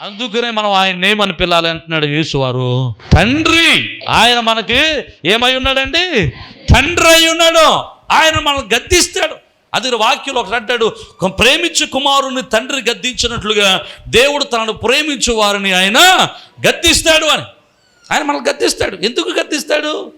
అందుకనే మనం ఆయన ఏమని పిల్లాలి అంటున్నాడు యేసువారు? తండ్రి ఆయన మనకి ఏమై ఉన్నాడండి? తండ్రి అయి ఉన్నాడు. ఆయన మనల్ని గద్దిస్తాడు. అది వాక్యంలో ఒకటి అంటాడు ప్రేమించు కుమారుని తండ్రి గద్దించినట్లుగా దేవుడు తనను ప్రేమించు వారిని ఆయన గద్దిస్తాడు అని. ఆయన మనల్ని గద్దిస్తాడు. ఎందుకు గద్దిస్తాడు?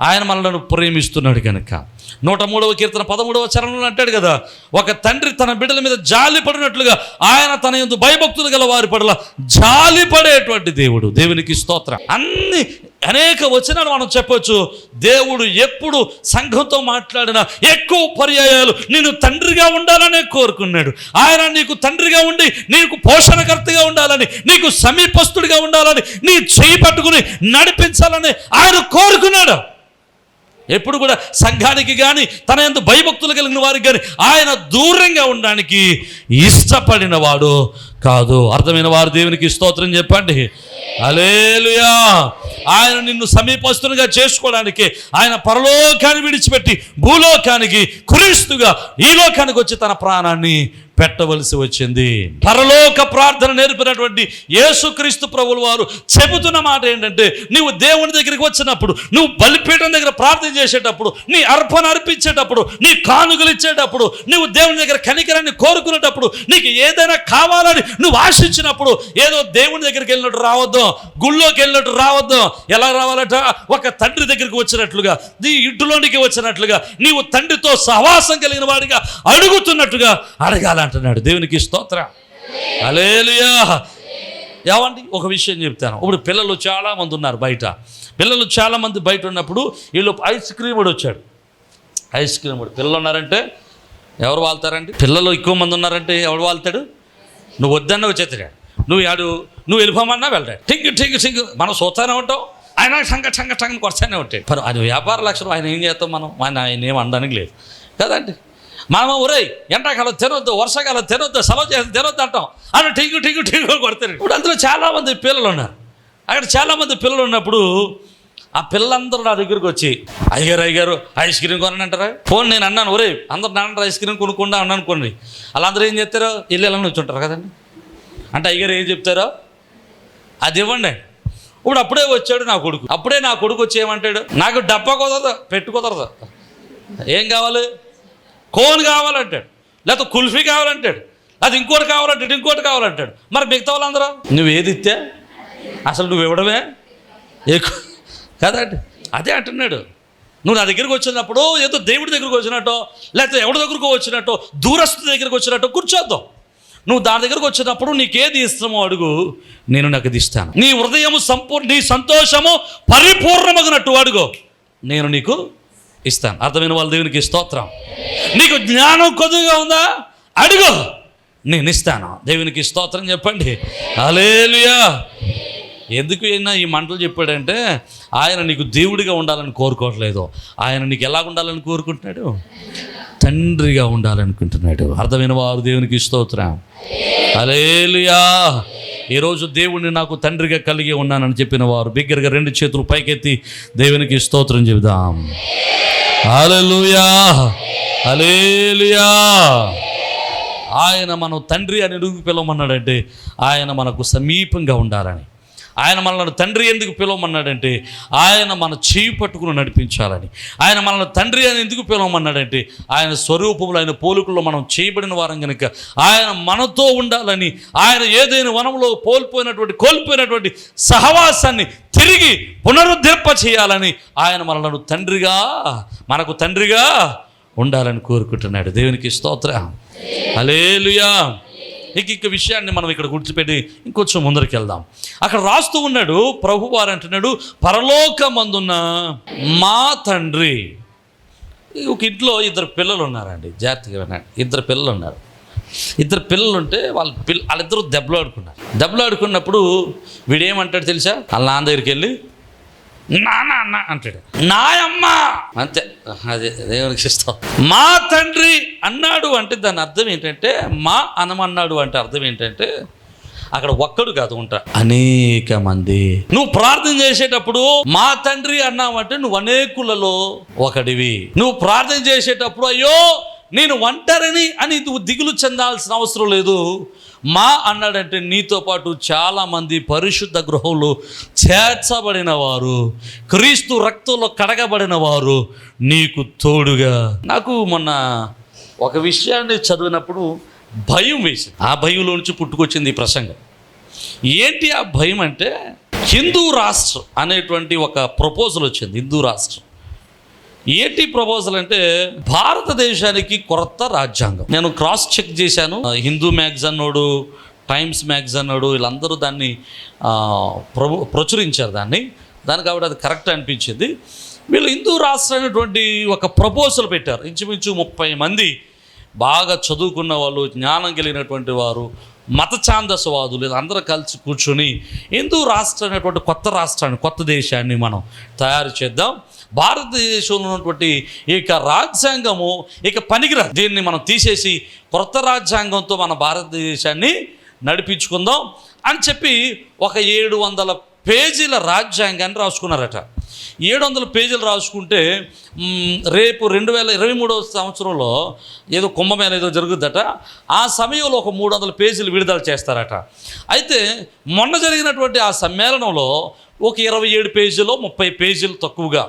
ఆయన మనలను ప్రేమిస్తున్నాడు కనుక. నూట మూడవ కీర్తన పదమూడవ చరణంలో అంటాడు కదా ఒక తండ్రి తన బిడ్డల మీద జాలి పడినట్లుగా ఆయన తన ఎందు భయభక్తులు గల వారి పడల జాలి పడేటువంటి దేవుడు. దేవునికి స్తోత్రం. అన్ని అనేక వచనాలు మనం చెప్పొచ్చు. దేవుడు ఎప్పుడు సంఘంతో మాట్లాడినా ఎక్కువ పర్యాయాలు నేను తండ్రిగా ఉండాలనే కోరుకున్నాడు. ఆయన నీకు తండ్రిగా ఉండి నీకు పోషణకర్తగా ఉండాలని నీకు సమీపస్తుడిగా ఉండాలని నీ చేయి పట్టుకుని నడిపించాలని ఆయన కోరుకున్నాడు. ఎప్పుడు కూడా సంఘానికి కానీ తన ఎందు భయభక్తులు కలిగిన వారికి కానీ ఆయన దూరంగా ఉండడానికి ఇష్టపడిన వాడు కాదు. అర్థమైన వారు దేవునికి స్తోత్రం చెప్పండి. అలేలుయా ఆయన నిన్ను సమీపస్తునిగా చేసుకోవడానికి ఆయన పరలోకాన్ని విడిచిపెట్టి భూలోకానికి క్రీస్తుగా ఈ లోకానికి వచ్చి తన ప్రాణాన్ని పెట్టవలసి వచ్చింది. పరలోక ప్రార్థన నేర్పినటువంటి యేసుక్రీస్తు ప్రభులు వారు చెబుతున్న మాట ఏంటంటే నువ్వు దేవుని దగ్గరికి వచ్చినప్పుడు నువ్వు బలిపీఠం దగ్గర ప్రార్థన చేసేటప్పుడు నీ అర్పణ అర్పించేటప్పుడు నీ కానుకలు ఇచ్చేటప్పుడు నువ్వు దేవుని దగ్గర కనికరాన్ని కోరుకునేటప్పుడు నీకు ఏదైనా కావాలని నువ్వు ఆశించినప్పుడు ఏదో దేవుని దగ్గరికి వెళ్ళినట్టు రావద్దు గుళ్ళోకి వెళ్ళినట్టు రావద్దు. ఎలా రావాలట? ఒక తండ్రి దగ్గరికి వచ్చినట్లుగా నీ ఇంటిలోనికి వచ్చినట్లుగా నీవు తండ్రితో సహవాసం కలిగిన వాడిగా అడుగుతున్నట్టుగా అంటున్నాడు దేవునికి స్తోత్ర. అలేలుయా ఏమండి? ఒక విషయం చెప్తాను. ఇప్పుడు పిల్లలు చాలామంది ఉన్నారు బయట. పిల్లలు చాలామంది బయట ఉన్నప్పుడు వీళ్ళు ఐస్ క్రీమ్ కూడా వచ్చాడు. ఐస్ క్రీమ్ కూడా. పిల్లలు ఉన్నారంటే ఎవరు వాళ్తారండి? పిల్లలు ఎక్కువ మంది ఉన్నారంటే ఎవడు వాళ్తాడు? నువ్వు వద్దన్న వచ్చేస్తాడు నువ్వు ఆడు నువ్వు వెళ్ళిపోమన్నా వెళ్తాడు టింగ్ టింగ్ టింగ్. మనం చూస్తానే ఉంటాం. ఆయన సంగ సంగ సంగ కొరసానే ఉంటాయి. మరి ఆయన వ్యాపార లక్షణం. ఆయన ఏం చేస్తాం మనం? ఆయన ఆయన ఏం అనడానికి లేదు. కదండి? మనం ఒరే ఎండాకాలం తినొద్దు వర్షాకాలం తినొద్దు సెలవు చేసి తినొద్దు అంటాం. అంటే టీకు టీకు టీకు కొడతారు ఇప్పుడు అందులో చాలామంది పిల్లలు ఉన్నారు. అక్కడ చాలామంది పిల్లలు ఉన్నప్పుడు ఆ పిల్లలందరూ నా దగ్గరికి వచ్చి అయ్యారు అయ్యారు ఐస్ క్రీమ్ కొనని ఫోన్ నేను అన్నాను ఒరే అందరు నాన్న ఐస్ క్రీమ్ కొనుక్కుండా అన్నాను అనుకోండి. వాళ్ళందరూ ఏం చెప్తారో? ఇల్లు ఎలా వచ్చుంటారు కదండి. అంటే అయ్యారు ఏం చెప్తారో? అది ఇవ్వండి. ఇప్పుడు అప్పుడే వచ్చాడు నా కొడుకు. అప్పుడే నా కొడుకు వచ్చి ఏమంటాడు? నాకు డబ్బా కుదరదు పెట్టు కుదరదు. ఏం కావాలి? కోన్ కావాలంటాడు లేకపోతే కుల్ఫీ కావాలంటాడు అది ఇంకోటి కావాలంటాడు ఇంకోటి కావాలంటాడు. మరి మిగతా వాళ్ళందరూ? నువ్వు ఏది ఇస్తే అసలు నువ్వు ఇవ్వడమే? ఎక్కువ కదండి అదే అంటున్నాడు. నువ్వు నా దగ్గరికి వచ్చినప్పుడు ఏదో దేవుడి దగ్గరికి వచ్చినట్టో లేకపోతే ఎవరి దగ్గరకు వచ్చినట్టో దూరస్తు దగ్గరికి వచ్చినట్టో కూర్చోద్దాం. నువ్వు దాని దగ్గరకు వచ్చినప్పుడు నీకేది ఇష్టమో అడుగు నేను నాకు ఇది ఇస్తాను. నీ హృదయము సంపూర్ణ నీ సంతోషము పరిపూర్ణమగినట్టు అడుగు నేను నీకు ఇస్తాను. అర్థమైన వాళ్ళ దేవునికి స్తోత్రం. నీకు జ్ఞానం కొద్దిగా ఉందా? అడుగు. నేను ఇస్తాను. దేవునికి స్తోత్రం చెప్పండి. అలేలుయా ఎందుకు అయినా ఈ మంటలు చెప్పాడంటే ఆయన నీకు దేవుడిగా ఉండాలని కోరుకోవట్లేదు. ఆయన నీకు ఎలా ఉండాలని కోరుకుంటున్నాడు? తండ్రిగా ఉండాలనుకుంటున్నాడు. అర్థమైన వారు దేవునికి స్తోత్రం. అలేలుయా ఈరోజు దేవుణ్ణి నాకు తండ్రిగా కలిగి ఉన్నానని చెప్పిన వారు బిగ్గరగా రెండు చేతులు పైకెత్తి దేవునికి స్తోత్రం చెబుదాం. అలలుయా అలేలుయా ఆయన మనం తండ్రి అని ఎందుకు పిలవమన్నాడంటే ఆయన మనకు సమీపంగా ఉండాలని. ఆయన మనల్ని తండ్రి ఎందుకు పిలవమన్నాడంటే ఆయన మన చేయి పట్టుకుని నడిపించాలని. ఆయన మనల్ని తండ్రి అని ఎందుకు పిలవమన్నాడంటే ఆయన స్వరూపంలో ఆయన పోలికల్లో మనం చేయబడిన వారం కనుక ఆయన మనతో ఉండాలని ఆయన ఏదైనా వనంలో కోల్పోయినటువంటి కోల్పోయినటువంటి సహవాసాన్ని తిరిగి పునరుద్ధరింప చేయాలని ఆయన మనలను తండ్రిగా మనకు తండ్రిగా ఉండాలని కోరుకుంటున్నాడు. దేవునికి స్తోత్ర. అలేలుయా ఇక ఇక విషయాన్ని మనం ఇక్కడ గుర్తుపెట్టి ఇంకొంచెం ముందరికి వెళ్దాం. అక్కడ రాస్తూ ఉన్నాడు ప్రభు వారు అంటున్నాడు పరలోకమందున్న మా తండ్రి. ఒక ఇంట్లో ఇద్దరు పిల్లలు ఉన్నారండి జాగ్రత్తగా వినండి. ఇద్దరు పిల్లలు ఉన్నారు. ఇద్దరు పిల్లలు ఉంటే వాళ్ళ పిల్ల వాళ్ళిద్దరూ దెబ్బలాడుకున్నారు. దెబ్బలాడుకున్నప్పుడు వీడేమంటాడు తెలుసా? వాళ్ళ నాన్న దగ్గరికి వెళ్ళి నాన్న అన్న అంటాడు. నాయమ్మ! అంతే. అదే దేవునికి ఇష్టం మా తండ్రి అన్నాడు అంటే దాని అర్థం ఏంటంటే మా అనమన్నాడు అంటే అర్థం ఏంటంటే అక్కడ ఒక్కడు కాదు ఉంటా. అనేక మంది. నువ్వు ప్రార్థన చేసేటప్పుడు మా తండ్రి అన్నావంటే నువ్వు అనేకులలో ఒకడివి. నువ్వు ప్రార్థన చేసేటప్పుడు అయ్యో నేను ఒంటరిని అని దిగులు చెందాల్సిన అవసరం లేదు. మా అన్నాడంటే నీతో పాటు చాలామంది పరిశుద్ధ గృహంలో చేర్చబడిన వారు క్రీస్తు రక్తంలో కడగబడిన వారు నీకు తోడుగా. నాకు మొన్న ఒక విషయాన్ని చదివినప్పుడు భయం వేసింది. ఆ భయంలో నుంచి పుట్టుకొచ్చింది ఈ ప్రసంగం. ఏంటి ఆ భయం అంటే హిందూ రాష్ట్రం అనేటువంటి ఒక ప్రపోజల్ వచ్చింది హిందూ రాష్ట్రం. ఏటి ప్రపోజల్ అంటే భారతదేశానికి కొత్త రాజ్యాంగం. నేను క్రాస్ చెక్ చేశాను. హిందూ మ్యాగజైన్ నోడు టైమ్స్ మ్యాగజైన్ వీళ్ళందరూ దాన్ని ప్రచురించారు దాన్ని. దాని కాబట్టి అది కరెక్ట్ అనిపించింది. వీళ్ళు హిందూ రాష్ట్రమైనటువంటి ఒక ప్రపోజల్ పెట్టారు. ఇంచుమించు ముప్పై మంది బాగా చదువుకున్న వాళ్ళు జ్ఞానం కలిగినటువంటి వారు మత ఛాందసవాదులు అందరూ కలిసి కూర్చొని హిందూ రాష్ట్రం అనేటువంటి కొత్త రాష్ట్రాన్ని కొత్త దేశాన్ని మనం తయారు చేద్దాం. భారతదేశంలో ఉన్నటువంటి ఈ యొక్క రాజ్యాంగము ఇక పనికిరా దీన్ని మనం తీసేసి కొత్త రాజ్యాంగంతో మన భారతదేశాన్ని నడిపించుకుందాం అని చెప్పి ఒక ఏడు వందల పేజీల రాజ్యాంగాన్ని రాసుకున్నారట. ఏడు వందల పేజీలు రాసుకుంటే రేపు రెండు వేల ఇరవై మూడవ సంవత్సరంలో ఏదో కుంభమేళ ఏదో జరుగుద్దట. ఆ సమయంలో ఒక మూడు వందల పేజీలు విడుదల చేస్తారట. అయితే మొన్న జరిగినటువంటి ఆ సమ్మేళనంలో ఒక ఇరవై ఏడు పేజీలో ముప్పై పేజీలు తక్కువగా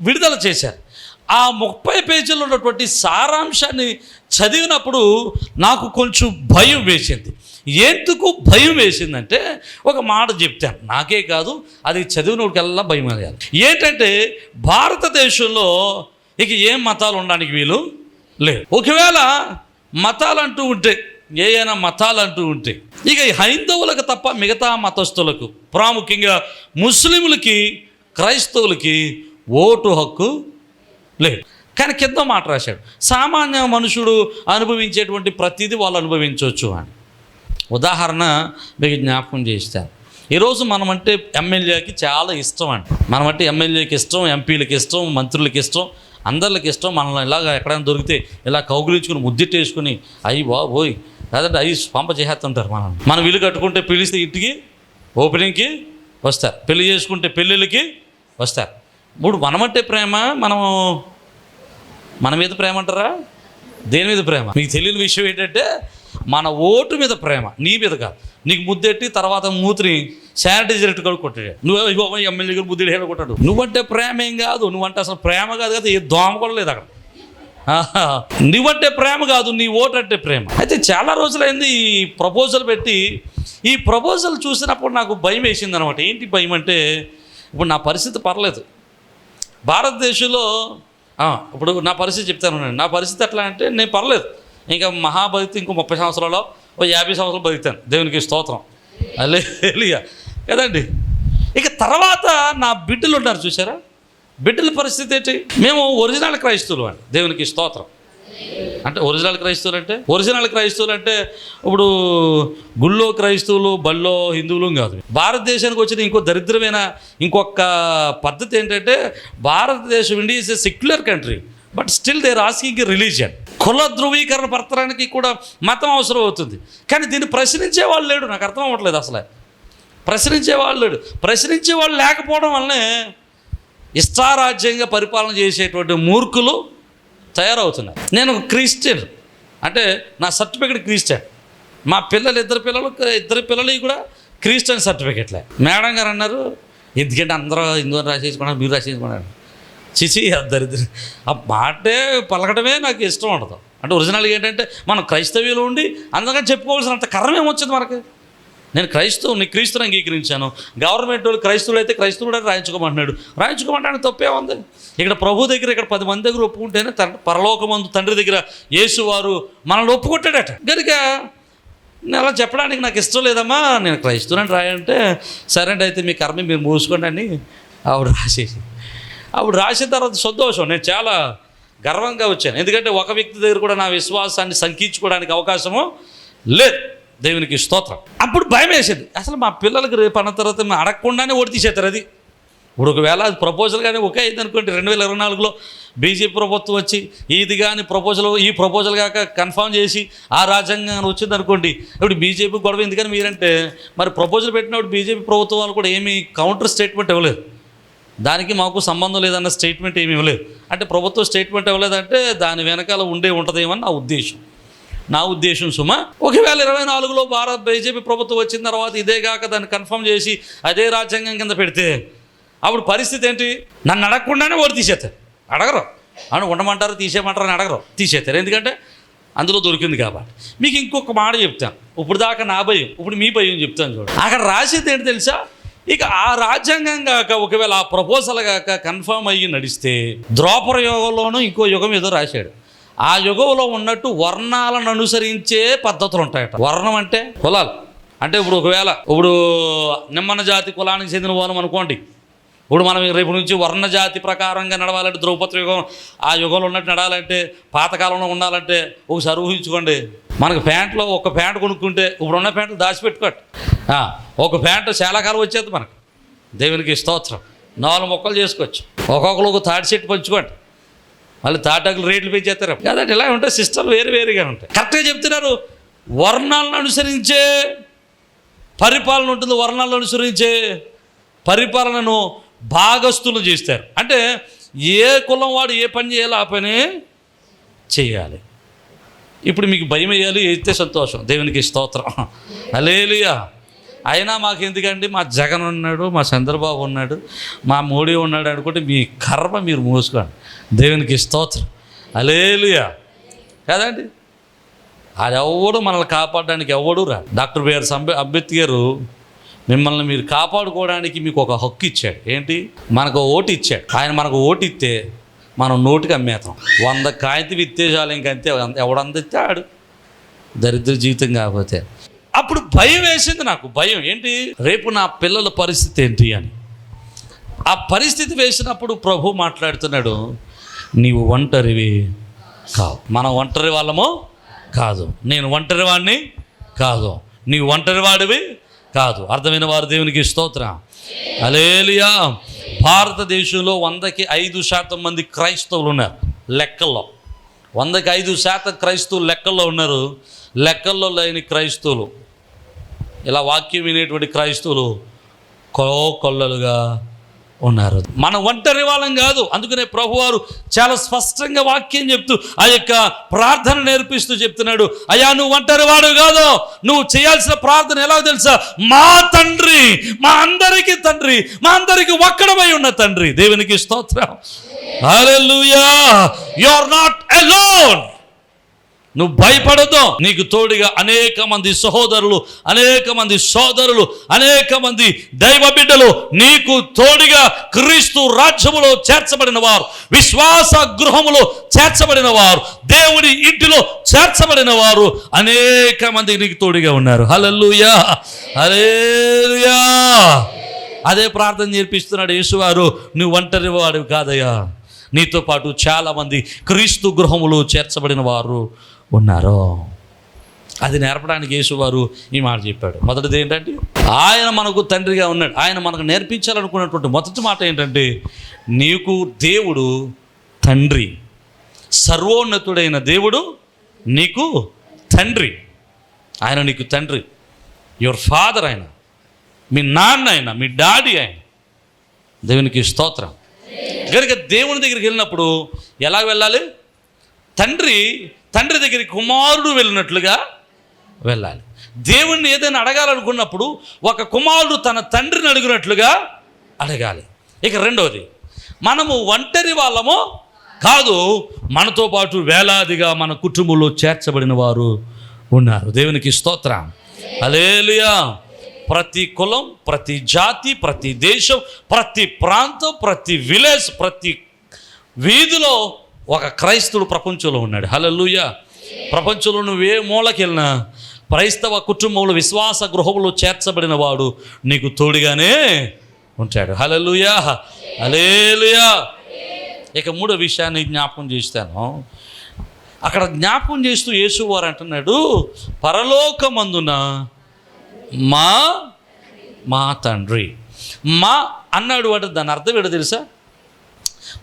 విడుదల చేశారు. ఆ ముప్పై పేజీల్లో ఉన్నటువంటి సారాంశాన్ని చదివినప్పుడు నాకు కొంచెం భయం వేసింది. ఎందుకు భయం వేసిందంటే ఒక మాట చెప్తాను నాకే కాదు అది చదివినోడికల్లా భయం వేయాలి. ఏంటంటే భారతదేశంలో ఇక ఏం మతాలు ఉండడానికి వీలు లేదు. ఒకవేళ మతాలు అంటూ ఉంటే ఏదైనా మతాలు అంటూ ఉంటే ఇక హైందవులకు తప్ప మిగతా మతస్థులకు ప్రాముఖ్యంగా ముస్లింలకి క్రైస్తవులకి ఓటు హక్కు లేదు. కానీ కింద మాట రాశాడు సామాన్య మనుషుడు అనుభవించేటువంటి ప్రతిదీ వాళ్ళు అనుభవించవచ్చు అని. ఉదాహరణ మీకు జ్ఞాపకం చేస్తాను ఈరోజు మనమంటే ఎమ్మెల్యేకి చాలా ఇష్టం అండి. మనమంటే ఎమ్మెల్యేకి ఇష్టం ఎంపీలకి ఇష్టం మంత్రులకి ఇష్టం అందరికి ఇష్టం. మనల్ని ఇలాగ ఎక్కడైనా దొరికితే ఇలా కౌగులించుకుని ముద్దిట్టేసుకుని అయ్యి బాబోయ్ లేదంటే అయ్యి పంప చేసేస్తుంటారు మనం మనం వీలు కట్టుకుంటే పిలిస్తే ఇంటికి ఓపెనింగ్కి వస్తారు. పెళ్ళి చేసుకుంటే పెళ్ళిళ్ళకి వస్తారు. ఇప్పుడు మనమంటే ప్రేమ మనము మన మీద ప్రేమ అంటారా? దేని మీద ప్రేమ? మీకు తెలియని విషయం ఏంటంటే మన ఓటు మీద ప్రేమ నీ మీద కాదు. నీకు ముద్దెట్టి తర్వాత మూతిని శానిటైజర్ ఎట్టు కొట్టాడు నువ్వు ఇగో ఎమ్మెల్యే గారు ముద్దుడు హేళ కొట్టాడు. నువ్వంటే ప్రేమ ఏం కాదు నువ్వంటే అసలు ప్రేమ కాదు కదా ఏ దోమ కూడా లేదు అక్కడ. నువ్వంటే ప్రేమ కాదు నీ ఓటు అంటే ప్రేమ. అయితే చాలా రోజులైంది ఈ ప్రపోజల్ పెట్టి. ఈ ప్రపోజల్ చూసినప్పుడు నాకు భయం వేసింది అనమాట ఏంటి భయం అంటే ఇప్పుడు నా పరిస్థితి పర్లేదు. భారతదేశంలో ఇప్పుడు నా పరిస్థితి చెప్తాను నా పరిస్థితి ఎట్లా అంటే నేను పర్లేదు. ఇంకా మహాభక్తి ఇంకో ముప్పై సంవత్సరాలు ఓ యాభై సంవత్సరాలు బతికాను దేవునికి స్తోత్రం. అలేలియా కదండి? ఇక తర్వాత నా బిడ్డలు ఉన్నారు చూసారా బిడ్డల పరిస్థితి ఏంటి? మేము ఒరిజినల్ క్రైస్తవులు అండి. దేవునికి స్తోత్రం. అంటే ఒరిజినల్ క్రైస్తవులు అంటే? ఒరిజినల్ క్రైస్తవులు అంటే ఇప్పుడు గుళ్ళో క్రైస్తవులు బళ్ళో హిందువులు కాదు. భారతదేశానికి వచ్చిన ఇంకో దరిద్రమైన ఇంకొక పద్ధతి ఏంటంటే భారతదేశం India is a secular country but still they asking religion. కుల ధృవీకరణ పరచడానికి కూడా మతం అవసరం అవుతుంది. కానీ దీన్ని ప్రశ్నించే వాళ్ళు లేడు. నాకు అర్థం అవ్వట్లేదు అసలే. ప్రశ్నించే వాళ్ళు లేడు. ప్రశ్నించే వాళ్ళు లేకపోవడం వల్లనే ఇష్టారాజ్యంగా పరిపాలన చేసేటువంటి మూర్ఖులు తయారవుతున్నారు. నేను క్రిస్టియన్. అంటే నా సర్టిఫికెట్ క్రిస్టియన్. మా పిల్లలు ఇద్దరు పిల్లలు ఇద్దరు పిల్లలు కూడా క్రిస్టియన్ సర్టిఫికెట్లే. మేడం గారు అన్నారు ఎందుకంటే అందరూ హిందూ రాసేసుకున్నారు మీరు రాసేసుకున్నారు. చిచి దరిద్ర. ఆ మాటే పలకడమే నాకు ఇష్టం ఉండదు. అంటే ఒరిజినల్గా ఏంటంటే మనం క్రైస్తవ్యులు ఉండి అందుకని చెప్పుకోవాల్సినంత కర్మ ఏమొచ్చింది మనకి? నేను క్రైస్తవుని క్రీస్తుని అంగీకరించాను. గవర్నమెంట్ వాళ్ళు క్రైస్తవులు అయితే క్రైస్తవుడు అని రాయించుకోమంటున్నాడు. రాయించుకోమంటానికి తప్పే ఉంది. ఇక్కడ ప్రభు దగ్గర ఇక్కడ పది మంది దగ్గర ఒప్పుకుంటేనే తండ్రి పరలోకమందు తండ్రి దగ్గర యేసువారు మనల్ని ఒప్పుకుంటాడట కనుక నేను అలా చెప్పడానికి నాకు ఇష్టం లేదమ్మా. నేను క్రైస్తవుని రాయంటే సరే అండి అయితే మీ కర్మ మీరు మూసుకోండి అని ఆవిడ రాసేసి అప్పుడు రాసిన తర్వాత సంతోషం. నేను చాలా గర్వంగా వచ్చాను. ఎందుకంటే ఒక వ్యక్తి దగ్గర కూడా నా విశ్వాసాన్ని సంకించుకోవడానికి అవకాశము లేదు. దేవునికి స్తోత్రం. అప్పుడు భయం వేసేది. అసలు మా పిల్లలకి రేపు అన్న తర్వాత మేము అడగకుండానే ఓడి తీసేస్తారు అది. ఇప్పుడు ఒకవేళ అది ప్రపోజల్ కానీ ఒకే అయింది అనుకోండి రెండు వేల ఇరవై నాలుగులో బీజేపీ ప్రభుత్వం వచ్చి ఇది కానీ ప్రపోజల్ ఈ ప్రపోజల్ కాక కన్ఫర్మ్ చేసి ఆ రాజ్యాంగం వచ్చింది అనుకోండి ఇప్పుడు బీజేపీ గొడవ ఎందుకని మీరంటే మరి ప్రపోజల్ పెట్టినప్పుడు బీజేపీ ప్రభుత్వం వాళ్ళు కూడా ఏమీ కౌంటర్ స్టేట్మెంట్ ఇవ్వలేదు. దానికి మాకు సంబంధం లేదన్న స్టేట్మెంట్ ఏమీ ఇవ్వలేదు. అంటే ప్రభుత్వం స్టేట్మెంట్ ఇవ్వలేదంటే దాని వెనకాల ఉండే ఉంటుందేమని నా ఉద్దేశం. నా ఉద్దేశం సుమ ఒకవేళ ఇరవై నాలుగులో భారత్ బీజేపీ ప్రభుత్వం వచ్చిన తర్వాత ఇదే కాక దాన్ని కన్ఫర్మ్ చేసి అదే రాజ్యాంగం కింద పెడితే అప్పుడు పరిస్థితి ఏంటి? నన్ను అడగకుండానే ఓటు తీసేస్తారు. అడగరు. అని ఉండమంటారు తీసేయమంటారు అని అడగరు. తీసేస్తారు. ఎందుకంటే అందులో దొరికింది కాబట్టి. మీకు ఇంకొక మాట చెప్తాను. ఇప్పుడు దాకా నా భయం ఇప్పుడు మీ భయం చెప్తాను చూడండి. అక్కడ రాసేది ఏంటి తెలుసా? ఇక ఆ రాజ్యాంగం కాక ఒకవేళ ఆ ప్రపోజల్ కాక కన్ఫర్మ్ అయ్యి నడిస్తే ద్రోపర యుగంలోనూ ఇంకో యుగం ఏదో రాశాడు. ఆ యుగంలో ఉన్నట్టు వర్ణాలను అనుసరించే పద్ధతులు ఉంటాయట. వర్ణం అంటే కులాలు. అంటే ఇప్పుడు ఒకవేళ ఇప్పుడు నిమ్మన జాతి కులానికి చెందిన వాళ్ళం అనుకోండి. ఇప్పుడు మనం రేపు నుంచి వర్ణ జాతి ప్రకారంగా నడవాలంటే ద్రౌపది యుగం ఆ యుగంలో ఉన్నట్టు నడాలంటే పాతకాలంలో ఉండాలంటే ఒకసారి ఊహించుకోండి. మనకు ప్యాంట్లో ఒక ప్యాంట్ కొనుక్కుంటే ఇప్పుడున్న ప్యాంట్లు దాచిపెట్టుకోట్ ఒక ప్యాంట్ చాలా కాలం వచ్చేది మనకు. దేవునికి స్తోత్రం. నాలుగు మొక్కలు చేసుకోవచ్చు. ఒక్కొక్కరు ఒక తాటి చెట్టు పంచుకోండి. మళ్ళీ తాటాకులు రేట్లు పెంచేస్తారు. కదండి ఇలా ఉంటాయి. సిస్టర్లు వేరు వేరుగా ఉంటాయి. కరెక్ట్గా చెప్తున్నారు. వర్ణాలను అనుసరించే పరిపాలన ఉంటుంది. వర్ణాలను అనుసరించే పరిపాలనను భాగస్తులు చేస్తారు. అంటే ఏ కులం వాడు ఏ పని చేయాలో ఆ పని చేయాలి. ఇప్పుడు మీకు భయం వేయాలి అయితే సంతోషం. దేవునికి స్తోత్రం. అలేలియా అయినా మాకు ఎందుకండి? మా జగన్ ఉన్నాడు మా చంద్రబాబు ఉన్నాడు మా మోడీ ఉన్నాడు అనుకుంటే మీ కర్మ మీరు మూసుకోండి. దేవునికి స్తోత్రం. అలేలుయా కదండి? అది ఎవడు మనల్ని కాపాడడానికి ఎవడు రా. డాక్టర్ బిఆర్ అంబే అంబేద్కర్ మిమ్మల్ని మీరు కాపాడుకోవడానికి మీకు ఒక హక్కు ఇచ్చాడు. ఏంటి? మనకు ఓటు ఇచ్చాడు. ఆయన మనకు ఓటు ఇస్తే మనం నోటికి అమ్మేతాం. వంద కాగితం విత్తేజాలు ఇంకంతే ఎవడందిస్తే ఆడు. దరిద్ర జీవితం కాకపోతే. అప్పుడు భయం వేసింది నాకు. భయం. ఏంటి? రేపు నా పిల్లల పరిస్థితి ఏంటి అని. ఆ పరిస్థితి వేసినప్పుడు ప్రభు మాట్లాడుతున్నాడు నీవు ఒంటరివి కావు. మనం ఒంటరి వాళ్ళము కాదు. నేను ఒంటరి వాడిని కాదు. నీవు ఒంటరి వాడివి కాదు. అర్థమైన వారు దేవునికి స్తోత్రం. అలేలియా భారతదేశంలో వందకి ఐదు శాతం మంది క్రైస్తవులు ఉన్నారు. లెక్కల్లో. వందకి ఐదు శాతం క్రైస్తవులు లెక్కల్లో ఉన్నారు. లెక్కల్లో లేని క్రైస్తవులు. ఇలా వాక్యం వినేటువంటి క్రైస్తవులు కొల్లలుగా ఉన్నారు. మన ఒంటరి వాళ్ళం కాదు. అందుకనే ప్రభువారు చాలా స్పష్టంగా వాక్యం చెప్తూ ఆ యొక్క ప్రార్థన నేర్పిస్తూ చెప్తున్నాడు. అయ్యా నువ్వు ఒంటరి వాడు కాదు. నువ్వు చేయాల్సిన ప్రార్థన ఎలా తెలుసా? మా తండ్రి మా అందరికీ తండ్రి మా అందరికీ ఒక్కడమై ఉన్న తండ్రి. దేవునికి స్తోత్రం. లూయా యు ఆర్ నాట్ అలోన్ నువ్వు భయపడద్దు. నీకు తోడుగా అనేక మంది సహోదరులు అనేక మంది సోదరులు అనేక మంది దైవ బిడ్డలు నీకు తోడుగా క్రీస్తు రాజ్యములో చేర్చబడిన వారు విశ్వాస గృహములో చేర్చబడిన వారు దేవుడి ఇంటిలో చేర్చబడిన వారు అనేక మంది నీకు తోడుగా ఉన్నారు. హలల్లుయా! హల్లెలూయా! అదే ప్రార్థన నేర్పిస్తున్నాడు యేసువారు నువ్వు ఒంటరి వాడు కాదయ్యా. నీతో పాటు చాలామంది క్రీస్తు గృహములు చేర్చబడిన వారు ఉన్నారో? అది నేర్పడానికి యేసువారు ఈ మాట చెప్పాడు. మొదటిది ఏంటంటే ఆయన మనకు తండ్రిగా ఉన్నాడు. ఆయన మనకు నేర్పించాలనుకున్నటువంటి మొదటి మాట ఏంటంటే నీకు దేవుడు తండ్రి. సర్వోన్నతుడైన దేవుడు నీకు తండ్రి. ఆయన నీకు తండ్రి. యువర్ ఫాదర్ ఆయన. మీ నాన్న ఆయన మీ డాడీ ఆయన. దేవునికి స్తోత్రం. కనుక దేవుని దగ్గరికి వెళ్ళినప్పుడు ఎలా వెళ్ళాలి? తండ్రి తండ్రి దగ్గరికి కుమారుడు వెళ్ళినట్లుగా వెళ్ళాలి. దేవుణ్ణి ఏదైనా అడగాలనుకున్నప్పుడు ఒక కుమారుడు తన తండ్రిని అడిగినట్లుగా అడగాలి. ఇక రెండవది మనము ఒంటరి వాళ్ళము కాదు మనతో పాటు వేలాదిగా మన కుటుంబంలో చేర్చబడిన వారు ఉన్నారు. దేవునికి స్తోత్రం. అలేలుయా ప్రతి కులం ప్రతి జాతి ప్రతి దేశం ప్రతి ప్రాంతం ప్రతి విలేజ్ ప్రతి వీధిలో ఒక క్రైస్తవుడు ప్రపంచంలో ఉన్నాడు. హలలుయ ప్రపంచంలో నువ్వు ఏ మూలకెళ్ళినా క్రైస్తవ కుటుంబంలో విశ్వాస గృహంలో చేర్చబడిన వాడు నీకు తోడుగానే ఉంటాడు. హలలుయా హలేలుయా ఇక మూడో విషయాన్ని జ్ఞాపకం చేస్తాను. అక్కడ జ్ఞాపకం చేస్తూ యేసువారు అంటున్నాడు పరలోకమందున మా మా తండ్రి. మా అన్నాడు అంటే దాని అర్థం ఏంటో తెలుసా?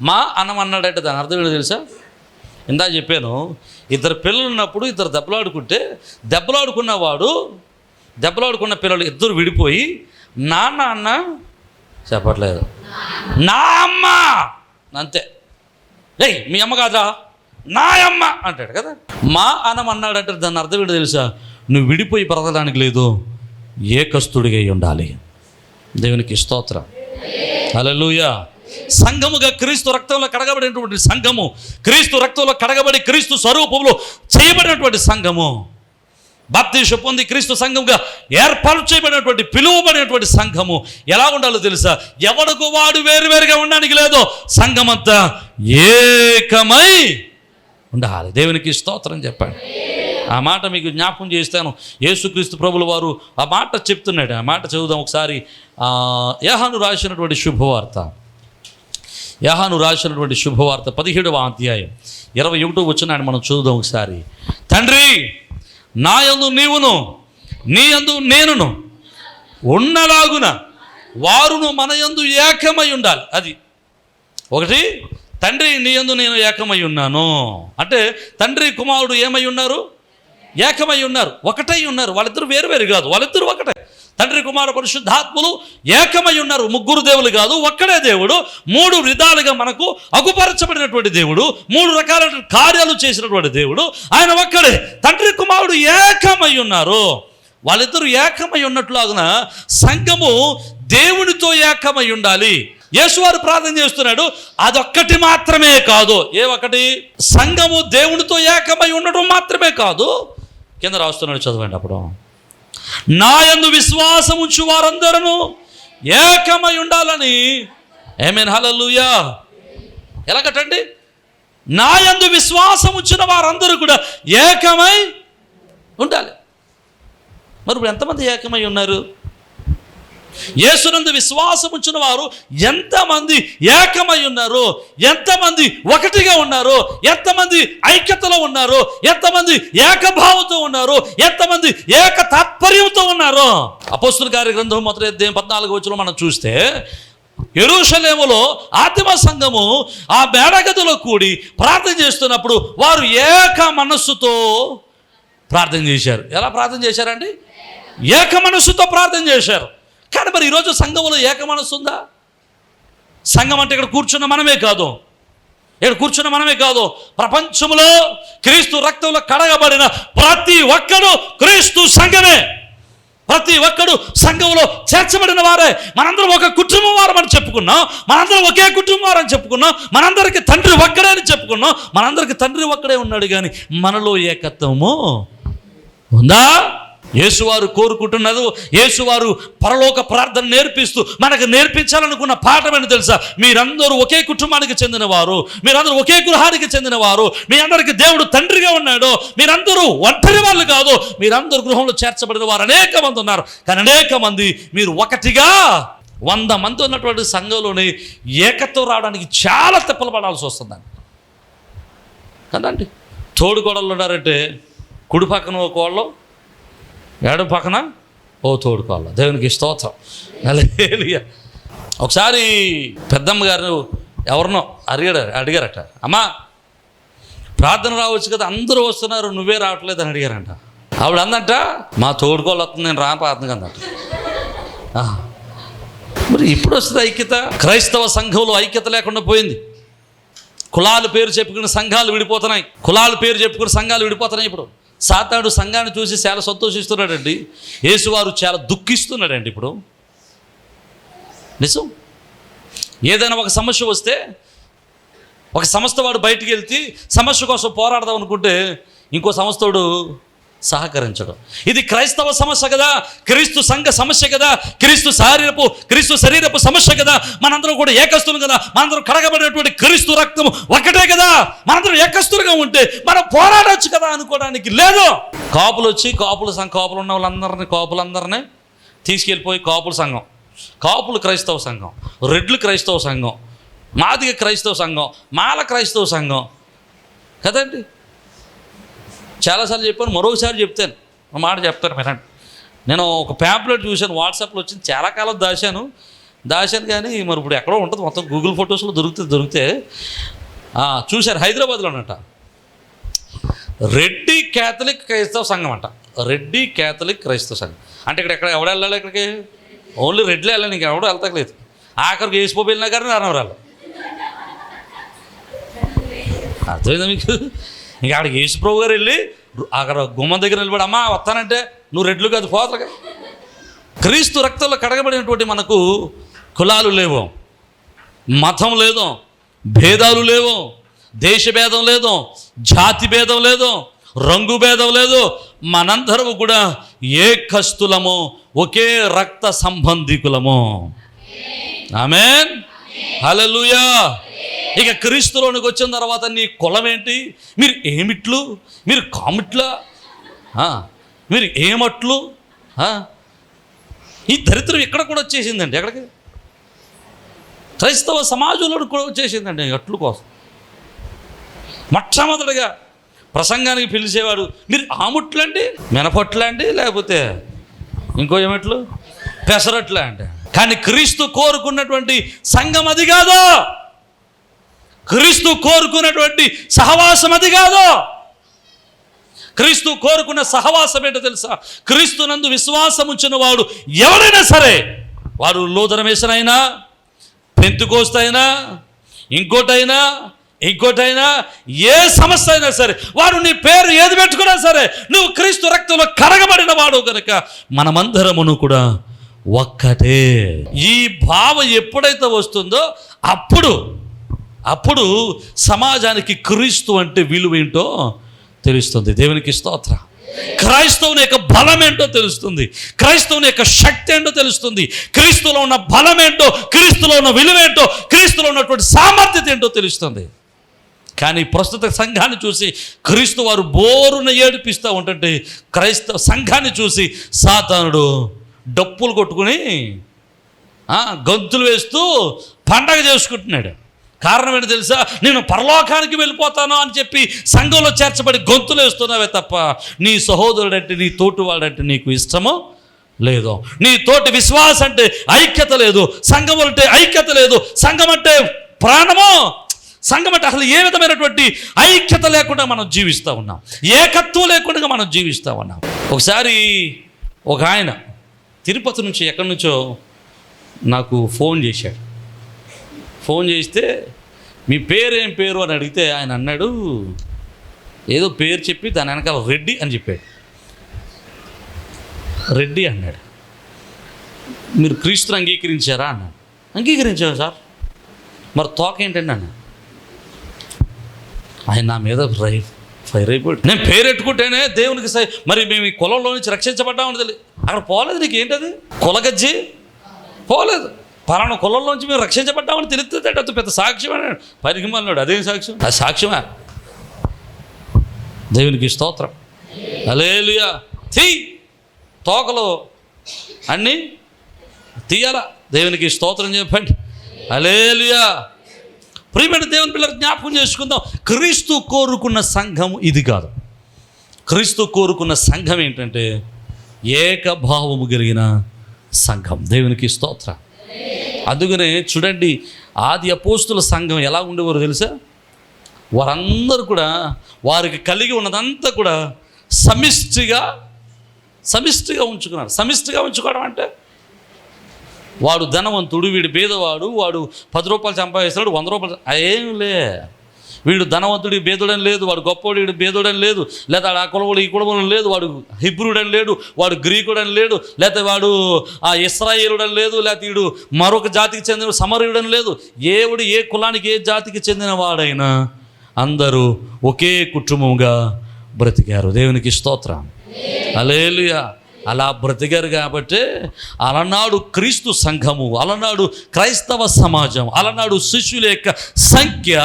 మా అన్నం అన్నాడంటే దాని అర్థం ఏంటో తెలుసా? ఇందా చెప్పాను ఇద్దరు పిల్లలు ఉన్నప్పుడు ఇద్దరు దెబ్బలాడుకుంటే దెబ్బలాడుకున్నవాడు దెబ్బలాడుకున్న పిల్లలు ఇద్దరు విడిపోయి నాన్న అన్న చెప్పట్లేదు. నా అమ్మ! అంతే. ఏయ్ మీ అమ్మ కాదా నా అమ్మ! అంటాడు కదా. మా అన్నం అన్నాడంటే దాని అర్థం ఏంటో తెలుసా? నువ్వు విడిపోయి బ్రతకడానికి లేదు ఏ కస్తుడిగా ఉండాలి. దేవునికి స్తోత్రం. హల్లెలూయా. సంఘముగా క్రీస్తు రక్తంలో కడగబడినటువంటి సంఘము క్రీస్తు రక్తంలో కడగబడి క్రీస్తు స్వరూపంలో చేయబడినటువంటి సంఘము. బాప్తీష పొంది క్రీస్తు సంఘంగా ఏర్పాటు చేయబడినటువంటి పిలువబడినటువంటి సంఘము. ఎలా ఉండాలో తెలుసా? ఎవడకు వాడు వేరువేరుగా ఉండడానికి లేదు సంఘమంతా ఏకమై ఉండాలి. దేవునికి స్తోత్రం చెప్పండి. ఆ మాట మీకు జ్ఞాపకం చేస్తాను. యేసుక్రీస్తు ప్రభుల వారు ఆ మాట చెప్తున్నాడు. ఆ మాట చదువుదాం ఒకసారి. యహాను రాసినటువంటి శుభవార్త. యాహాను రాసినటువంటి శుభవార్త పదిహేడవ అధ్యాయం ఇరవై ఒకటో ఆయన మనం చూద్దాం ఒకసారి. తండ్రి నా యందు నీవును నీ యందు నేనును ఉన్నలాగున వారును మన యందు ఏకమై ఉండాలి. అది ఒకటి తండ్రి నీ యందు నేను ఏకమై ఉన్నాను. అంటే తండ్రి కుమారుడు ఏమై ఉన్నారు? ఏకమై ఉన్నారు. ఒకటై ఉన్నారు. వాళ్ళిద్దరు వేరు వేరు కాదు. వాళ్ళిద్దరు ఒకటే. తండ్రి కుమార పరిశుద్ధాత్ములు ఏకమై ఉన్నారు. ముగ్గురు దేవులు కాదు ఒక్కడే దేవుడు. మూడు విధాలుగా మనకు అగుపరచబడినటువంటి దేవుడు. మూడు రకాల కార్యాలు చేసినటువంటి దేవుడు. ఆయన ఒక్కడే. తండ్రి కుమారుడు ఏకమై ఉన్నారు. వాళ్ళిద్దరూ ఏకమై ఉన్నట్లాగున సంఘము దేవునితో ఏకమై ఉండాలి. యేసువారు ప్రార్థన చేస్తున్నాడు అదొక్కటి మాత్రమే కాదు. ఏ ఒకటి సంఘము దేవునితో ఏకమై ఉండడం మాత్రమే కాదు. కింద రాస్తున్నాడు చదవండి అప్పుడు. నా యందు విశ్వాసం ఉంచు వారందరూ ఏకమై ఉండాలని. ఏమేన్ హలలుయా ఎలాగటండి నా యందు విశ్వాసం ఉంచిన వారందరూ కూడా ఏకమై ఉండాలి. మరి ఇప్పుడు ఎంతమంది ఏకమై ఉన్నారు? యేసునందు విశ్వాసం ఉంచిన వారు ఎంతమంది ఏకమై ఉన్నారు ఎంతమంది ఒకటిగా ఉన్నారు ఎంతమంది ఐక్యతలో ఉన్నారు ఎంతమంది ఏకభావంతో ఉన్నారు ఎంతమంది ఏక తాత్పర్యంతో ఉన్నారు. అపోస్తుల గారి గ్రంథం మొదటి అధ్యాయం పద్నాలుగు వచ్చిన మనం చూస్తే ఎరుషలేములో ఆత్మ సంఘము ఆ బేడగదిలో కూడి ప్రార్థన చేస్తున్నప్పుడు వారు ఏక మనస్సుతో ప్రార్థన చేశారు. ఎలా ప్రార్థన చేశారండి? ఏక మనస్సుతో ప్రార్థన చేశారు. కానీ మరి ఈరోజు సంఘంలో ఏకమనసు ఉందా? సంఘం అంటే ఇక్కడ కూర్చున్న మనమే కాదు. ఇక్కడ కూర్చున్న మనమే కాదు. ప్రపంచంలో క్రీస్తు రక్తంలో కడగబడిన ప్రతి ఒక్కడు క్రీస్తు సంఘమే. ప్రతి ఒక్కడు సంఘంలో చేర్చబడిన వారే. మనందరం ఒక కుటుంబం వారమని చెప్పుకున్నాం. మనందరం ఒకే కుటుంబం వారని చెప్పుకున్నాం. మనందరికి తండ్రి ఒక్కడే అని చెప్పుకున్నాం. మనందరికి తండ్రి ఒక్కడే ఉన్నాడు కానీ మనలో ఏకత్వము ఉందా? యేసువారు కోరుకుంటున్నదో యేసువారు పరలోక ప్రార్థన నేర్పిస్తూ మనకు నేర్పించాలనుకున్న పాఠం తెలుసా? మీరందరూ ఒకే కుటుంబానికి చెందినవారు మీరందరూ ఒకే గృహానికి చెందినవారు మీ అందరికి దేవుడు తండ్రిగా ఉన్నాడు మీరందరూ ఒంటరి వాళ్ళు కాదు మీరందరూ గృహంలో చేర్చబడిన వారు అనేక మంది ఉన్నారు. కానీ అనేక మంది మీరు ఒకటిగా వంద మంది ఉన్నటువంటి సంఘంలోని ఏకత్వం రావడానికి చాలా తిప్పలు పడాల్సి వస్తుందండి. కదండి? తోడుగోడలు ఉన్నారంటే కుడి పక్కన ఒక వాళ్ళు ఎడ పక్కన? ఓ తోడుకోవాలి దేవునికి స్తోత్రం. హల్లెలూయా. ఒకసారి పెద్దమ్మ గారు ఎవరినో అడిగాడు అడిగారట. అమ్మా ప్రార్థన రావచ్చు కదా అందరూ వస్తున్నారు నువ్వే రావట్లేదు అని అడిగారంట. ఆవిడ అందంట మా తోడుకోలు వస్తుంది నేను రాను ప్రార్థన అందట. మరి ఇప్పుడు వస్తుంది ఐక్యత? క్రైస్తవ సంఘంలో ఐక్యత లేకుండా పోయింది. కులాల పేరు చెప్పుకున్న సంఘాలు విడిపోతున్నాయి. కులాల పేరు చెప్పుకున్న సంఘాలు విడిపోతున్నాయి ఇప్పుడు. సాతాడు సంఘాన్ని చూసి చాలా సంతోషిస్తున్నాడండి. యేసువారు చాలా దుఃఖిస్తున్నాడండి ఇప్పుడు. నిజం? ఏదైనా ఒక సమస్య వస్తే ఒక సంస్థ వాడు బయటికి వెళ్తే సమస్య కోసం పోరాడదాం అనుకుంటే ఇంకో వాడు సహకరించడం. ఇది క్రైస్తవ సమస్య కదా క్రీస్తు సంఘ సమస్య కదా క్రీస్తు శారీరపు క్రీస్తు శరీరపు సమస్య కదా. మనందరం కూడా ఏకస్తులు కదా మనందరం కడగబడినటువంటి క్రీస్తు రక్తం ఒకటే కదా. మనందరం ఏకస్తులుగా ఉంటే మనం పోరాడొచ్చు కదా అనుకోవడానికి లేదు. కాపులు వచ్చి కాపుల సంఘ కాపులు ఉన్న వాళ్ళందరినీ కాపులందరినీ తీసుకెళ్ళిపోయి కాపుల సంఘం. కాపులు క్రైస్తవ సంఘం రెడ్లు క్రైస్తవ సంఘం మాదిగ క్రైస్తవ సంఘం మాల క్రైస్తవ సంఘం. కదండి? చాలాసార్లు చెప్పాను మరోసారి చెప్తాను. ఒక మాట చెప్తాను వినండి నేను ఒక ప్యాంప్లెట్ చూశాను వాట్సాప్లో వచ్చింది చాలా కాలం దాశాను. దాశాను కానీ మరి ఇప్పుడు ఎక్కడో ఉంటుంది మొత్తం గూగుల్ ఫొటోస్లో దొరికితే దొరికితే చూశారు హైదరాబాద్లో హైదరాబాద్లోనట రెడ్డి క్యాథలిక్ క్రైస్తవ సంఘం అంట. రెడ్డి క్యాథలిక్ క్రైస్తవ సంఘం. అంటే ఇక్కడ ఎక్కడ ఎవడ వెళ్ళాలి ఇక్కడికి? ఓన్లీ రెడ్లే వెళ్ళాలి ఇంక ఎవడో వెళ్తలేదు ఆఖరికి వేసిపోయి వెళ్ళినా కానీ రానవరాలు అర్థమైందా మీకు? ఇంకా అక్కడికి యేసుప్రభు గారు వెళ్ళి అక్కడ గుమ్మం దగ్గర నిలబడి అమ్మా వస్తానంటే నువ్వు రెడ్లు కాదు పోతలుగా. క్రీస్తు రక్తంలో కడగబడినటువంటి మనకు కులాలు లేవు. మతం లేదు. భేదాలు లేవు. దేశ భేదం లేదు. జాతి భేదం లేదు. రంగు భేదం లేదు. మనందరము కూడా ఏ కస్తులము ఒకే రక్త సంబంధికులము. ఆమెన్. హలో ఇక క్రీస్తులోనికి వచ్చిన తర్వాత నీ కులం ఏంటి మీరు ఏమిట్లు? మీరు కామిట్లా? మీరు ఏమట్లు? ఈ దరిద్రం ఇక్కడ కూడా వచ్చేసిందండి ఎక్కడికి? క్రైస్తవ సమాజంలో కూడా వచ్చేసిందండి అట్లు కోసం. మొట్టమొదటిగా ప్రసంగానికి పిలిచేవాడు మీరు ఆముట్లండి మినపట్లండి లేకపోతే ఇంకో ఏమట్లు? పెసరట్లా అండి. కానీ క్రీస్తు కోరుకున్నటువంటి సంఘం అది కాదు! క్రీస్తు కోరుకున్నటువంటి సహవాసం అది కాదు. క్రీస్తు కోరుకున్న సహవాసం ఏంటో తెలుసా? క్రీస్తు నందు విశ్వాసం ఉంచిన వాడు ఎవరైనా సరే వాడు లోదరమేసనైనా పెంతుకోస్తైనా ఇంకోటైనా ఇంకోటైనా ఏ సమస్య అయినా సరే వాడు నీ పేరు ఏది పెట్టుకున్నా సరే నువ్వు క్రీస్తు రక్తంలో కరగబడిన వాడు కనుక మనమందరమును కూడా ఒక్కటే. ఈ భావం ఎప్పుడైతే వస్తుందో అప్పుడు అప్పుడు సమాజానికి క్రీస్తు అంటే విలువ ఏంటో తెలుస్తుంది. దేవునికి స్తోత్ర. క్రైస్తవుని యొక్క బలం ఏంటో తెలుస్తుంది. క్రైస్తవుని యొక్క శక్తి ఏంటో తెలుస్తుంది. క్రీస్తులో ఉన్న బలం ఏంటో క్రీస్తులో ఉన్న విలువ ఏంటో క్రీస్తులో ఉన్నటువంటి సామర్థ్యత ఏంటో తెలుస్తుంది. కానీ ప్రస్తుత సంఘాన్ని చూసి క్రీస్తు వారు బోరున ఏడిపిస్తూ ఉంటుంటే క్రైస్తవ సంఘాన్ని చూసి సాతానుడు డప్పులు కొట్టుకుని గంతులు గొంతులు వేస్తూ పండగ చేసుకుంటున్నాడు. కారణం ఏంటి తెలుసా? నేను పరలోకానికి వెళ్ళిపోతాను అని చెప్పి సంఘంలో చేర్చబడి గొంతులు వేస్తున్నావే తప్ప నీ సహోదరుడంటే నీ తోటివాడంటే నీకు ఇష్టమో లేదు. నీ తోటి విశ్వాసం అంటే ఐక్యత లేదు. సంఘం అంటే ఐక్యత లేదు. సంఘం అంటే ప్రాణమో. సంఘం అంటే అసలు ఏ విధమైనటువంటి ఐక్యత లేకుండా మనం జీవిస్తూ ఉన్నాం. ఏకత్వం లేకుండా మనం జీవిస్తూ ఉన్నాం. ఒకసారి ఒక ఆయన తిరుపతి నుంచి ఎక్కడి నుంచో నాకు ఫోన్ చేశాడు. ఫోన్ చేస్తే మీ పేరు ఏం పేరు? అని అడిగితే ఆయన అన్నాడు ఏదో పేరు చెప్పి దాని వెనకాల రెడ్డి అని చెప్పాడు. రెడ్డి అన్నాడు. మీరు క్రీస్తుని అంగీకరించారా? అన్నాడు. అంగీకరించాను సార్. మరి తోక ఏంటండి? అన్న ఆయన నా మీద రై ఫైర్ అయిపోయాడు. నేను పేరెట్టుకుంటేనే దేవునికి సై మరి మేము ఈ కులంలో నుంచి రక్షించబడ్డామని తెలియదు అక్కడ పోలేదు నీకు ఏంటది? కులగజ్జి? పోలేదు. పలానా కులంలోంచి మేము రక్షించబడ్డామని తెలుస్తుంది అది పెద్ద సాక్ష్యం అన్నాడు. పరిగమన్నాడు అదే సాక్ష్యం? అది సాక్ష్యమా. దేవునికి స్తోత్రం. అలేలుయా తీ. తోకలు అన్నీ తీయాలా? దేవునికి స్తోత్రం చెప్పండి. అలేలుయా ప్రియమైన దేవుని పిల్లలు జ్ఞాపకం చేసుకుందాం. క్రీస్తు కోరుకున్న సంఘం ఇది కాదు. క్రీస్తు కోరుకున్న సంఘం ఏంటంటే ఏకభావము కలిగిన సంఘం. దేవునికి స్తోత్రం. అందుకనే చూడండి ఆది అపోస్తుల సంఘం ఎలా ఉండేవారు తెలుసా? వారందరూ కూడా వారికి కలిగి ఉన్నదంతా కూడా సమిష్టిగా సమిష్టిగా ఉంచుకున్నారు. సమిష్టిగా ఉంచుకోవడం అంటే వాడు ధనవంతుడు వీడు పేదవాడు వాడు పది రూపాయలు సంపాదిస్తాడు వంద రూపాయలు ఏం లే. వీడు ధనవంతుడి బేదుడని లేదు వాడు గొప్పవాడు వీడు బేదుడని లేదు లేదా ఆ కులవుడు ఈ కులవుడు లేదు వాడు హిబ్రుడని లేడు వాడు గ్రీకుడని లేడు లేకపోతే వాడు ఆ ఇస్రాయేలుడని లేదు లేకపోతే వీడు మరొక జాతికి చెందిన సమరయుడని లేదు. ఏవుడు ఏ కులానికి ఏ జాతికి చెందిన వాడైనా అందరూ ఒకే కుటుంబంగా బ్రతికారు. దేవునికి స్తోత్రం. అలేలుయా అలా బ్రతికారు కాబట్టి అలనాడు క్రీస్తు సంఘము అలనాడు క్రైస్తవ సమాజం అలనాడు శిష్యుల యొక్క సంఖ్య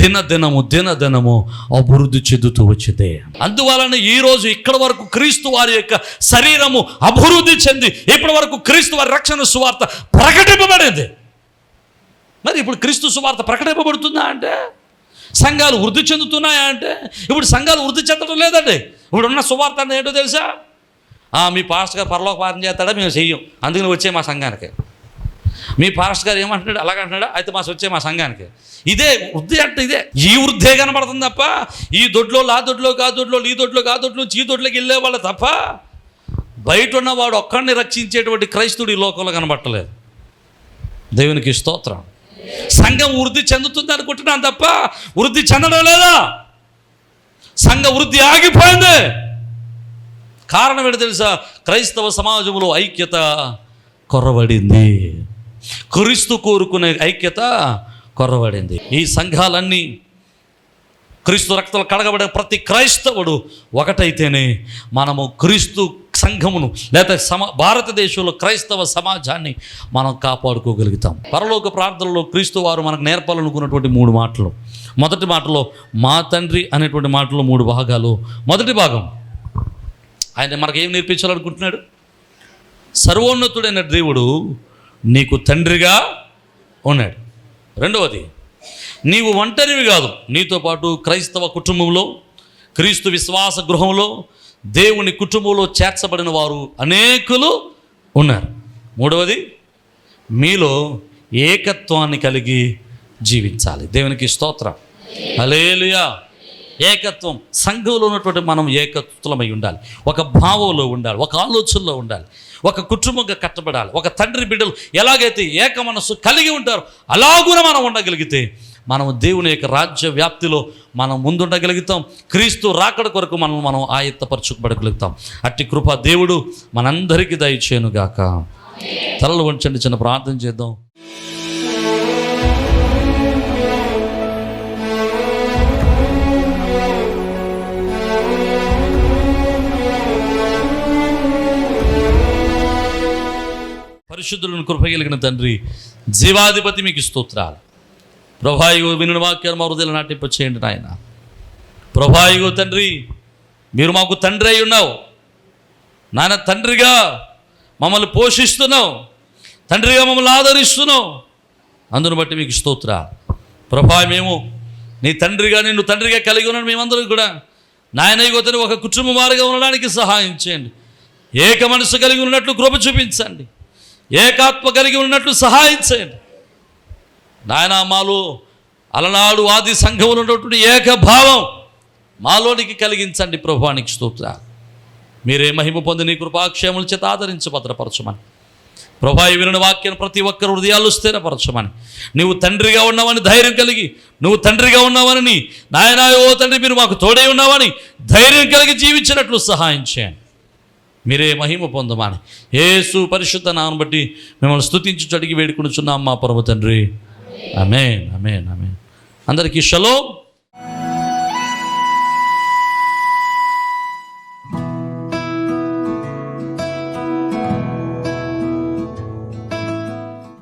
దినదినము దినదినము అభివృద్ధి చెందుతూ వచ్చింది. అందువలన ఈరోజు ఇక్కడ వరకు క్రీస్తు వారి యొక్క శరీరము అభివృద్ధి చెంది ఇప్పటి వరకు క్రీస్తు వారి రక్షణ సువార్త ప్రకటింపబడింది. మరి ఇప్పుడు క్రీస్తు సువార్త ప్రకటింపబడుతుందా అంటే? సంఘాలు వృద్ధి చెందుతున్నాయా అంటే? ఇప్పుడు సంఘాలు వృద్ధి చెందడం లేదండి. ఇప్పుడు ఉన్న సువార్త ఏంటో తెలుసా? మీ పాస్టర్ గారు పరలోక పారం చేస్తాడా? మేము చెయ్యం. అందుకని వచ్చే మా సంఘానికి. మీ పాస్టర్ గారు ఏమంటున్నాడు? అలాగంటున్నాడా? అయితే మా వచ్చే మా సంఘానికి. ఇదే వృద్ధి అంటే ఇదే. ఈ వృద్ధే కనబడుతుంది తప్ప ఈ దొడ్లో ఆ దొడ్లో కా దొడ్లో ఈ దొడ్లో కా దొడ్లో చీ దొడ్లోకి వెళ్ళే వాళ్ళ తప్ప బయట ఉన్నవాడు ఒక్కడిని రక్షించేటువంటి క్రైస్తుడు ఈ లోకంలో కనబట్టలేదు. దేవునికి స్తోత్రం. సంఘం వృద్ధి చెందుతుంది అనుకుంటున్నాను తప్ప వృద్ధి చెందడం లేదా? సంఘ వృద్ధి ఆగిపోయింది. కారణం ఏంటి తెలుసా? క్రైస్తవ సమాజంలో ఐక్యత కొరవడింది. క్రీస్తు కోరుకునే ఐక్యత కొరవడింది. ఈ సంఘాలన్నీ క్రీస్తు రక్తంలో కడగబడే ప్రతి క్రైస్తవుడు ఒకటైతేనే మనము క్రీస్తు సంఘమును లేదా సమ భారతదేశంలో క్రైస్తవ సమాజాన్ని మనం కాపాడుకోగలుగుతాం. పరలోక ప్రార్థనలో క్రీస్తు వారు మనకు నేర్పాలనుకున్నటువంటి మూడు మాటలు. మొదటి మాటలో మా తండ్రి అనేటువంటి మాటలో మూడు భాగాలు. మొదటి భాగం ఆయన మనకు ఏం నేర్పించాలనుకుంటున్నాడు? సర్వోన్నతుడైన దేవుడు నీకు తండ్రిగా ఉన్నాడు. రెండవది నీవు ఒంటరివి కాదు. నీతో పాటు క్రైస్తవ కుటుంబంలో క్రీస్తు విశ్వాస గృహంలో దేవుని కుటుంబంలో చేర్చబడిన వారు అనేకులు ఉన్నారు. మూడవది మీలో ఏకత్వాన్ని కలిగి జీవించాలి. దేవునికి స్తోత్రం. అలేలుయా ఏకత్వం సంఘంలో ఉన్నటువంటి మనం ఏకత్వమై ఉండాలి. ఒక భావంలో ఉండాలి ఒక ఆలోచనలో ఉండాలి. ఒక కుటుంబంగా కట్టబడాలి. ఒక తండ్రి బిడ్డలు ఎలాగైతే ఏక మనస్సు కలిగి ఉంటారో అలాగున మనం ఉండగలిగితే మనం దేవుని యొక్క రాజ్య వ్యాప్తిలో మనం ముందుండగలుగుతాం. క్రీస్తు రాకడ కొరకు మనం మనం ఆయత్తపరచుకోబడగలుగుతాం. అట్టి కృప దేవుడు మనందరికీ దయచేయనుగాక. తలలు వంచండి చిన్న ప్రార్థన చేద్దాం. పరిశుద్ధులను కృప కలిగిన తండ్రి జీవాధిపతి మీకు స్తోత్రాలు. ప్రభాయిగో వినుడు వాక్యాలు మా హృదయాలు నాటింప చేయండి నాయన ప్రభాయిగో తండ్రి మీరు మాకు తండ్రి అయి ఉన్నావు. నాన్న తండ్రిగా మమ్మల్ని పోషిస్తున్నావు. తండ్రిగా మమ్మల్ని ఆదరిస్తున్నావు. అందును బట్టి మీకు స్తోత్ర ప్రభా మేము నీ తండ్రిగా నిన్ను తండ్రిగా కలిగి ఉన్నాను మేమందరం కూడా. నాయన యువతని ఒక కుటుంబ మారుగా ఉండడానికి సహాయం చేయండి. ఏక మనసు కలిగి ఉన్నట్లు కృప చూపించండి. ఏకాత్మ కలిగి ఉన్నట్లు సహాయం చేయండి. నాయన మాలో అలనాడు ఆది సంఘంలో ఉన్నటువంటి ఏకభావం మాలోనికి కలిగించండి ప్రభానికి స్తోత్ర మీరే మహిమ పొంది నీ కృపాక్షేముల చేత ఆదరించి భద్రపరచమని. ప్రభా వినని వాక్యం ప్రతి ఒక్కరు హృదయాలు స్థిరపరచమని. నువ్వు తండ్రిగా ఉన్నావని ధైర్యం కలిగి నువ్వు తండ్రిగా ఉన్నావని నాయనా ఓ తండ్రి మీరు మాకు తోడే ఉన్నావని ధైర్యం కలిగి జీవించినట్లు సహాయం చేయండి. మీరే మహిమ పొందమని. ఏసు పరిశుద్ధ నామం బట్టి మిమ్మల్ని స్తుతించి అడిగి వేడుకునిచున్నాం మా పరమ తండ్రి. అమేన్ అమేన్ అమేన్ అందరికీ షలో.